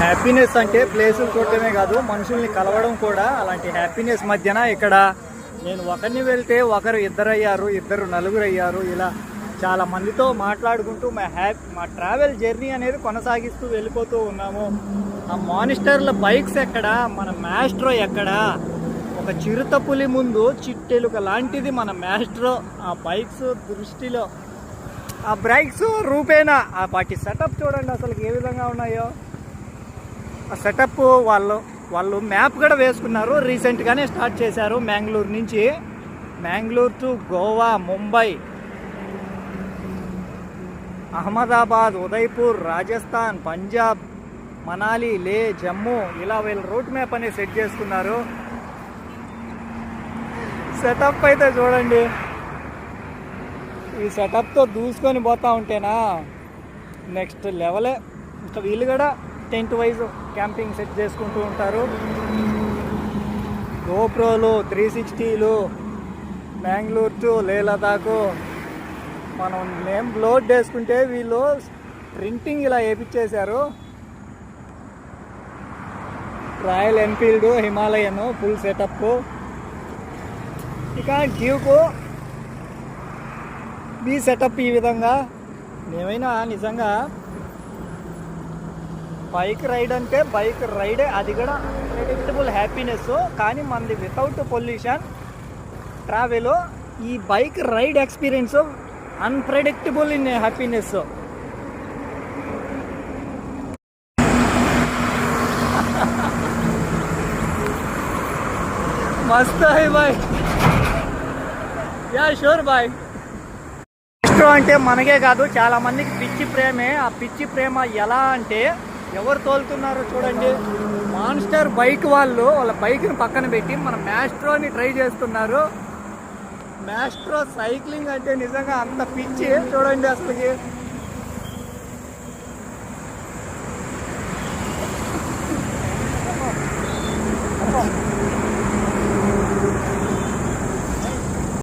Happiness అంటే ప్లేసులు చూడటమే కాదు మనుషుల్ని కలవడం కూడా అలాంటి హ్యాపీనెస్ మధ్యన ఇక్కడ నేను ఒకరిని వెళ్తే ఒకరు ఇద్దరు అయ్యారు ఇద్దరు నలుగురు అయ్యారు ఇలా చాలా మందితో మాట్లాడుకుంటూ మా హ్యాపీ మా ట్రావెల్ జర్నీ అనేది కొనసాగిస్తూ వెళ్ళిపోతూ ఉన్నాము. ఆ మానిస్టర్ల బైక్స్ ఎక్కడ? మన మ్యాస్ట్రో ఎక్కడ? ఒక చిరుత పులి ముందు చిట్టెలుక లాంటిది మన మ్యాస్ట్రో ఆ బైక్స్ దృష్టిలో. ఆ బ్రైక్స్ రూపేనా? ఆ వాటి సెటప్ చూడండి అసలు ఏ విధంగా ఉన్నాయో. సెటప్ వాళ్ళు వాళ్ళు మ్యాప్ కూడా వేసుకున్నారు. రీసెంట్గానే స్టార్ట్ చేశారు మ్యాంగ్లూరు నుంచి. మ్యాంగ్లూరు టు గోవా ముంబై అహ్మదాబాద్ ఉదయ్పూర్ రాజస్థాన్ పంజాబ్ మనాలి లే జమ్మూ ఇలా వీళ్ళు రూట్ మ్యాప్ అనేది సెట్ చేసుకున్నారు. సెటప్ అయితే చూడండి. ఈ సెటప్తో దూసుకొని పోతా ఉంటేనా? నెక్స్ట్ లెవెలే ఇంకా వీళ్ళు కూడా టెంట్ వైజ్ క్యాంపింగ్ సెట్ చేసుకుంటూ ఉంటారు. గోప్రోలు త్రీ సిక్స్టీలు బెంగళూరు టు లే మనం నేమ్ లోడ్ చేసుకుంటే వీళ్ళు ప్రింటింగ్ ఇలా వేపించేశారు. Royal Enfield Himalayan full setup. ఇక డ్యూకు మీ సెటప్ ఈ విధంగా. ఏమైనా నిజంగా బైక్ రైడ్ అంటే బైక్ రైడే అది కూడా ప్రెడిక్టబుల్ హ్యాపీనెస్ కానీ మనది వితౌట్ పొల్యూషన్ ట్రావెల్ ఈ bike ride experience unpredictable in happiness మస్త్ హై బాయ్. యా షూర్ బాయ్ మెట్రో అంటే మనకే కాదు చాలా మందికి పిచ్చి ప్రేమే. ఆ పిచ్చి ప్రేమ ఎలా అంటే ఎవరు తోలుతున్నారో చూడండి. మాన్స్టర్ బైక్ వాళ్ళు వాళ్ళ బైక్ని పక్కన పెట్టి మన మ్యాస్ట్రోని ట్రై చేస్తున్నారు. మ్యాస్ట్రో సైక్లింగ్ అంటే నిజంగా అంత పిచ్చి చూడండి అసలుకి.